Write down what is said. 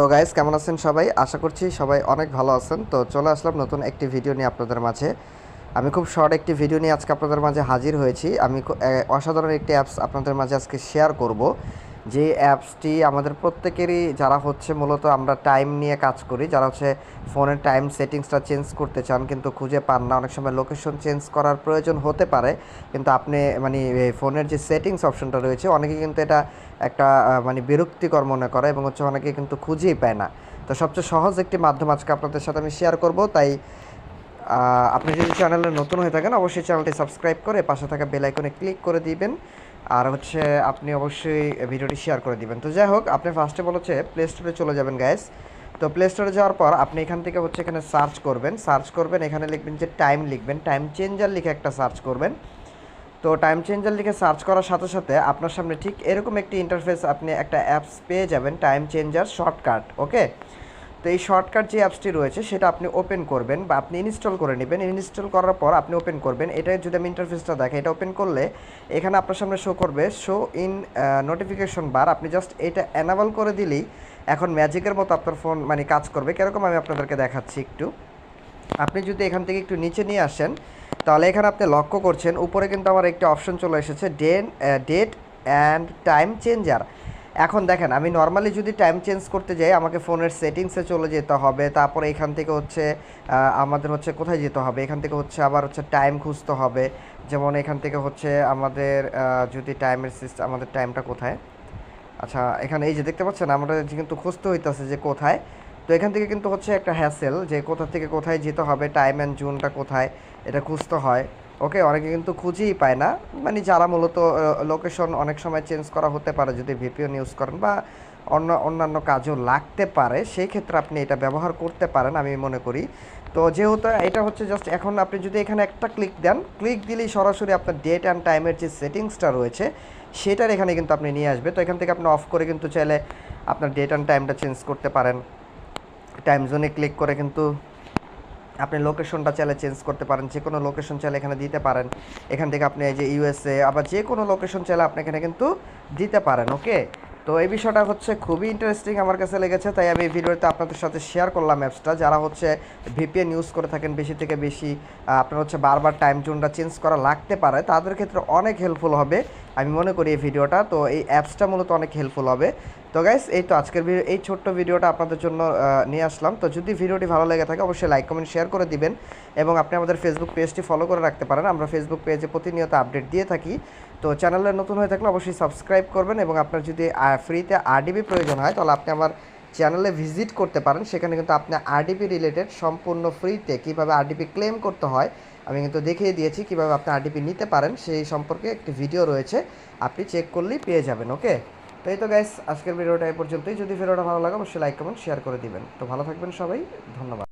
তো গাইজ কেমন আছেন সবাই? আশা করছি সবাই অনেক ভালো আছেন। তো চলে আসলাম নতুন একটি ভিডিও নিয়ে আপনাদের মাঝে। আমি খুব শর্ট একটি ভিডিও নিয়ে আজকে আপনাদের মাঝে হাজির হয়েছি। আমি অসাধারণ একটি অ্যাপস আপনাদের মাঝে আজকে শেয়ার করব। যে অ্যাপসটি আমাদের প্রত্যেকেরই, যারা হচ্ছে মূলত আমরা টাইম নিয়ে কাজ করি, যারা হচ্ছে ফোনের টাইম সেটিংসটা চেঞ্জ করতে চান কিন্তু খুঁজে পান না, অনেক সময় লোকেশন চেঞ্জ করার প্রয়োজন হতে পারে, কিন্তু আপনি মানে ফোনের যে সেটিংস অপশনটা রয়েছে, অনেকে কিন্তু এটা একটা মানে বিরক্তিকর মনে করে এবং হচ্ছে অনেকে কিন্তু খুঁজেই পায় না। তো সবচেয়ে সহজ একটি মাধ্যম আজকে আপনাদের সাথে আমি শেয়ার করব, তাই আপনি যদি চ্যানেলে নতুন হয়ে থাকেন, অবশ্যই চ্যানেলটি সাবস্ক্রাইব করে পাশে থাকা বেল আইকনে ক্লিক করে দিবেন। আর হচ্ছে আপনি অবশ্যই ভিডিওটি শেয়ার করে দিবেন। তো যাই হোক, আপনি ফার্স্টে বলেছে প্লে স্টোরে চলে যাবেন গ্যাস তো প্লে স্টোরে যাওয়ার পর আপনি এখান থেকে হচ্ছে এখানে সার্চ করবেন। সার্চ করবেন, এখানে লিখবেন যে টাইম লিখবেন। টাইম চেঞ্জার লিখে একটা সার্চ করবেন। তো টাইম চেঞ্জার লিখে সার্চ করার সাথে সাথে আপনার সামনে ঠিক এরকম একটি ইন্টারফেস আপনি একটা অ্যাপস পেয়ে যাবেন টাইম চেঞ্জার শর্টকাট ওকে তো এই শর্টকাট যে অ্যাপসটি রয়েছে, সেটা আপনি ওপেন করবেন বা আপনি ইনস্টল করে নেবেন। ইনস্টল করার পর আপনি ওপেন করবেন। এটা যদি আমি ইন্টারফেসটা দেখে এটা ওপেন করলে এখানে আপনার সামনে শো করবে। শো ইন নোটিফিকেশন বার আপনি জাস্ট এটা অ্যানাবল করে দিলেই এখন ম্যাজিকের মতো আপনার ফোন মানে কাজ করবে। কীরকম আমি আপনাদেরকে দেখাচ্ছি একটু। আপনি যদি এখান থেকে একটু নিচে নিয়ে আসেন, তাহলে এখানে আপনি লক্ষ্য করছেন, উপরে কিন্তু আমার একটি অপশন চলে এসেছে then date and time changer এখন দেখেন, আমি নর্মালি যদি টাইম চেঞ্জ করতে যাই, আমাকে ফোনের সেটিংসে চলে যেতে হবে। তারপরে এখান থেকে হচ্ছে আমাদের হচ্ছে কোথায় যেতে হবে? এখান থেকে হচ্ছে আবার হচ্ছে টাইম খুঁজতে হবে। যেমন এখান থেকে হচ্ছে আমাদের যদি টাইমের সিস্টেম আমাদের টাইমটা কোথায়? আচ্ছা এখানে এই যে দেখতে পাচ্ছেন আমরা কিন্তু খুঁজতে হইতেছে যে কোথায়। তো এখান থেকে কিন্তু হচ্ছে একটা হ্যাসেল যে কোথা থেকে কোথায় যেতে হবে টাইম অ্যান্ড জুনটা কোথায়, এটা খুঁজতে হয়। ওকে, অনেকে কিন্তু খুঁজেই পায় না। মানে যারা মূলত লোকেশন অনেক সময় চেঞ্জ করা হতে পারে, যদি ভিপিএন ইউজ করেন বা অন্য, অন্যান্য কাজেও লাগতে পারে সেই ক্ষেত্রে আপনি এটা ব্যবহার করতে পারেন আমি মনে করি। তো যেহেতু এটা হচ্ছে জাস্ট এখন আপনি যদি এখানে একটা ক্লিক দেন ক্লিক দিলেই সরাসরি আপনার ডেট অ্যান্ড টাইমের যে সেটিংসটা রয়েছে, সেটার এখানে কিন্তু আপনি নিয়ে আসবে। তো এখান থেকে আপনি অফ করে কিন্তু চাইলে আপনার ডেট অ্যান্ড টাইমটা চেঞ্জ করতে পারেন। টাইম জোনে ক্লিক করে কিন্তু আপনি লোকেশনটা চাইলে চেঞ্জ করতে পারেন যে কোনো লোকেশন চাইলে এখানে দিতে পারেন। এখান থেকে আপনি এই যে ইউএসএ আবার যে কোনো লোকেশন চাইলে আপনি এখানে কিন্তু দিতে পারেন ওকে তো এই বিষয়টা হচ্ছে খুবই ইন্টারেস্টিং আমার কাছে লেগেছে, তাই আমি এই ভিডিওতে আপনাদের সাথে শেয়ার করলাম অ্যাপসটা যারা হচ্ছে ভিপিএন ইউজ করে থাকেন বেশি থেকে বেশি আপনার হচ্ছে বারবার টাইম জোনটা চেঞ্জ করা লাগতে পারে, তাদের ক্ষেত্রে অনেক হেল্পফুল হবে। আমি মনে করি এই ভিডিওটা, তো এই অ্যাপসটা মূলত অনেক হেল্পফুল হবে। তো গাইস এই তো আজকের ভিডিও এই ছোট্ট ভিডিওটা আপনাদের জন্য নিয়ে আসলাম। তো যদি ভিডিওটি ভালো লেগে থাকে, অবশ্যই লাইক কমেন্ট শেয়ার করে দিবেন। এবং আপনি আমাদের ফেসবুক পেজটি ফলো করে রাখতে পারেন। আমরা ফেসবুক পেজে প্রতিনিয়ত আপডেট দিয়ে থাকি। তো চ্যানেলে নতুন হয়ে থাকলে অবশ্যই সাবস্ক্রাইব করবেন এবং আপনার যদি ফ্রিতে আরডিবি প্রয়োজন হয়, তাহলে আপনি আমার চ্যানেলে ভিজিট করতে পারেন। সেখানে কিন্তু আপনি আরডিপি রিলেটেড সম্পূর্ণ ফ্রিতে কীভাবে আরডিপি ক্লেম করতে হয়, আমি কিন্তু দেখিয়ে দিয়েছি। কীভাবে আপনি আরডিপি নিতে পারেন, সেই সম্পর্কে একটি ভিডিও রয়েছে। আপনি চেক করলেই পেয়ে যাবেন ওকে তো এই তো গ্যাস আজকের ভিডিওটা এ পর্যন্তই। যদি ভিডিওটা ভালো লাগে, অবশ্যই লাইক কমেন্ট শেয়ার করে দিবেন। তো ভালো থাকবেন সবাই। ধন্যবাদ।